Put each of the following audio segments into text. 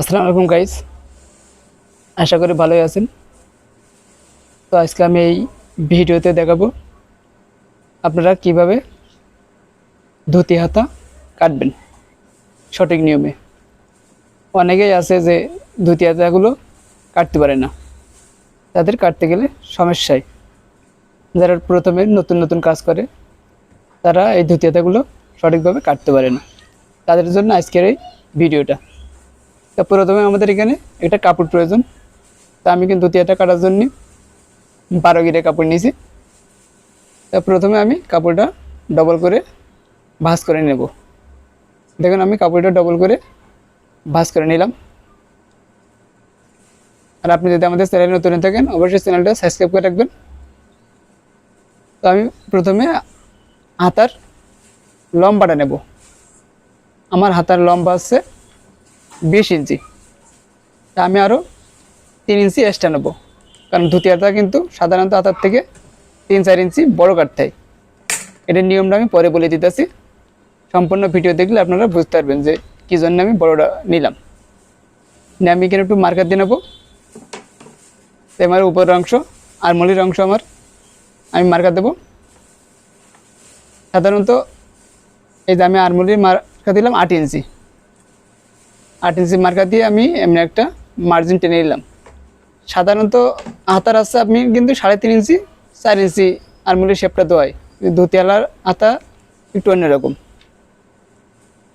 আসসালামু আলাইকুম গাইস আশা করি ভালোই আছেন। তো আজকে আমি এই ভিডিওতে দেখাবো আপনারা কীভাবে ধুতি হাতা কাটবেন সঠিক নিয়মে। অনেকেই আছে যে ধুতি হাতাগুলো কাটতে পারে না। তাদের কাটতে গেলে সমস্যায়। যারা প্রথমে নতুন নতুন কাজ করে, তারা এই ধুতি হাতাগুলো সঠিকভাবে কাটতে পারে না। তাদের জন্য আজকের এই ভিডিওটা। তা প্রথমে আমাদের এখানে একটা কাপড় প্রয়োজন। তা আমি কিন্তু ধুতিয়াটা কাটার জন্য বারো গিরে কাপড় নিয়েছি। তা প্রথমে আমি কাপড়টা ডবল করে ভাঁজ করে নেব। দেখুন, আমি কাপড়টা ডবল করে ভাঁজ করে নিলাম। আর আপনি যদি আমাদের চ্যানেলে নতুন থাকেন, অবশ্যই চ্যানেলটা সাবস্ক্রাইব করে রাখবেন। তো আমি প্রথমে হাতার লম্বাটা নেব। আমার হাতার লম্বা আছে বিশ ইঞ্চি। আমি আরও তিন ইঞ্চি এক্সট্রা নেব। কারণ ধুতি হাতা কিন্তু সাধারণত হাতার থেকে তিন, চার ইঞ্চি বড় কাটতে এটার নিয়মটা আমি পরে বলে দিতেছি। সম্পূর্ণ ভিডিও দেখলে আপনারা বুঝতে পারবেন যে কী জন্য আমি বড়টা নিলাম। আমি এখানে একটু মার্কার দিয়ে নেব। আমার উপরের অংশ আর মলির অংশ আমার আমি মার্কার দেবো। সাধারণত এই যে আমি আরমুলির মার্কা দিলাম আট ইঞ্চি। আট ইঞ্চি মার্কা দিয়ে আমি এমনি একটা মার্জিন টেনে নিলাম। সাধারণত হাতার আছে আপনি কিন্তু সাড়ে তিন ইঞ্চি, চার ইঞ্চি আরমুলির শেপটা দেওয়াই ধুতিয়ালার হাতা একটু অন্যরকম।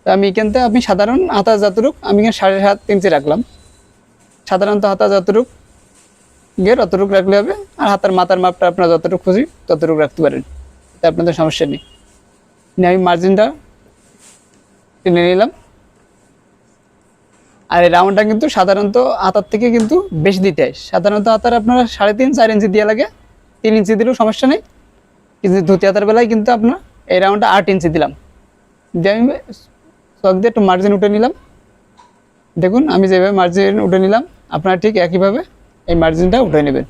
তা আমি এখান আপনি সাধারণ হাতা যতটুক, আমি এখানে সাড়ে সাত ইঞ্চি রাখলাম। সাধারণত হাতা যতটুক গের অতটুকু রাখলে হবে, আর হাতার মাথার মাপটা আপনার যতটুকু খুশি ততটুক রাখতে পারেন। এটা আপনাদের সমস্যা নেই। আমি মার্জিনটা টেনে নিলাম। আর এই রাউন্ডটা কিন্তু সাধারণত আতার থেকে কিন্তু বেশি দিতে হয়। সাধারণত আতার আপনারা সাড়ে তিন, চার ইঞ্চি দিয়ে লাগে। তিন ইঞ্চি দিলেও সমস্যা নেই। কিন্তু ধুতি আতার বেলায় কিন্তু আপনার এই রাউন্ডটা আট ইঞ্চি দিলাম। দিয়ে আমি চক দিয়ে একটু মার্জিন উঠে নিলাম। দেখুন, আমি যেভাবে মার্জিন উঠে নিলাম, আপনারা ঠিক একইভাবে এই মার্জিনটা উঠে নেবেন।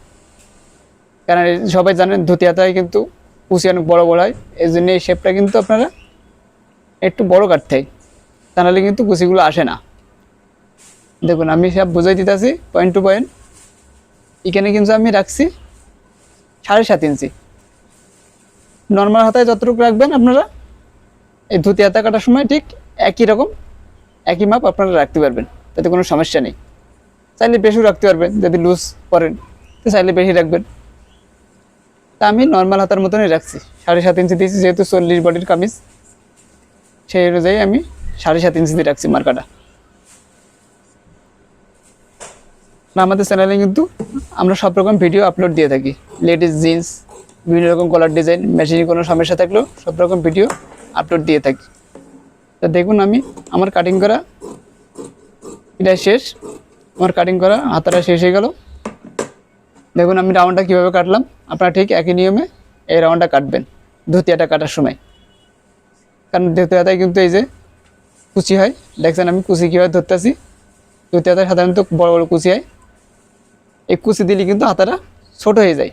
কারণ সবাই জানেন, ধুতি আতায় কিন্তু কুচি অনেক বড় বড় হয়। এই জন্য এই শেপটা কিন্তু আপনারা একটু বড় কাটতে হয়। তা নাহলে কিন্তু কুচিগুলো আসে না। দেখুন, আমি সব বুঝাই দিতেছি পয়েন্ট টু পয়েন্ট এখানে কিন্তু আমি রাখছি সাড়ে সাত ইঞ্চি। নর্মাল হাতায় যতটুকু রাখবেন আপনারা, এই ধুতি হাতা কাটার সময় ঠিক একই রকম, একই মাপ আপনারা রাখতে পারবেন, তাতে কোনো সমস্যা নেই। চাইলে বেশিও রাখতে পারবেন, যদি লুজ করেন তো চাইলে বেশি রাখবেন। তা আমি নর্মাল হাতার মতনই রাখছি, সাড়ে সাত ইঞ্চি দিয়েছি, যেহেতু চল্লিশ বডির কামিজ, সেই অনুযায়ী আমি সাড়ে সাত ইঞ্চি দিয়ে রাখছি মার্কাটা না, আমাদের চ্যানেলে কিন্তু আমরা সব রকম ভিডিও আপলোড দিয়ে থাকি। লেডিস জিন্স বিভিন্ন রকম কলার ডিজাইন মেশিনে কোনো সমস্যা থাকলেও সব রকম ভিডিও আপলোড দিয়ে থাকি। তা দেখুন আমি, আমার কাটিং করা এটা শেষ। আমার কাটিং করা হাতাটা শেষ হয়ে গেল। দেখুন আমি রাউন্ডটা কীভাবে কাটলাম। আপনারা ঠিক একই নিয়মে এই রাউন্ডটা কাটবেন ধুতিয়াটা কাটার সময়। কারণ ধুতিয়াটায় কিন্তু এই যে কুচি হয়। দেখছেন আমি কুচি কীভাবে ধরতেছি। ধুতিয়াটায় সাধারণত বড় বড় কুচি হয়। এই কুচি দিলে কিন্তু হাতাটা ছোট হয়ে যায়।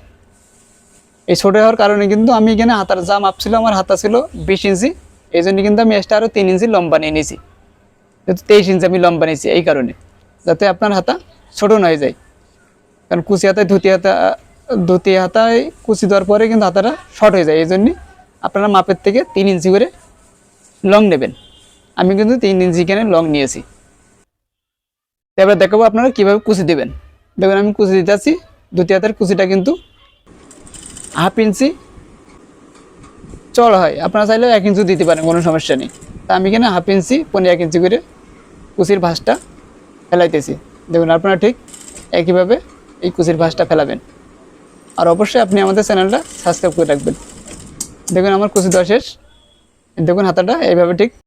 এই ছোটো হওয়ার কারণে কিন্তু আমি এখানে হাতার যা মাপ ছিল আমার হাতা ছিল বিশ ইঞ্চি। এই জন্য কিন্তু আমি এক্সট্রা আরও তিন ইঞ্চি লম্বা নিয়ে নিয়েছি। যেহেতু তেইশ ইঞ্চি আমি লম্বা নিয়েছি, এই কারণে। যাতে আপনার হাতা ছোটো না হয়ে যায়। কারণ কুচি হাতায় ধুতি হাতা, ধুতি হাতায় কুচি দেওয়ার পরে কিন্তু হাতাটা শর্ট হয়ে যায়। এই জন্যে আপনারা মাপের থেকে তিন ইঞ্চি করে লং নেবেন। আমি কিন্তু তিন ইঞ্চি এখানে লং নিয়েছি। এবার দেখাবো আপনারা কীভাবে কুচি দেবেন। দেখুন, আমি কুচি দিতে আছি ধুতি হাতের কুচিটা কিন্তু হাফ ইঞ্চি চড় হয়। আপনারা চাইলেও এক ইঞ্চি দিতে পারেন, কোনো সমস্যা নেই। তা আমি কিনা হাফ ইঞ্চি, পনেরো এক ইঞ্চি করে কুচির ভাঁজটা ফেলাইতেছি। দেখুন, আপনারা ঠিক একইভাবে এই কুচির ভাঁজটা ফেলাবেন। আর অবশ্যই আপনি আমাদের চ্যানেলটা সাবস্ক্রাইব করে রাখবেন। দেখুন, আমার কুচি দেওয়া শেষ। দেখুন, হাতাটা এইভাবে ঠিক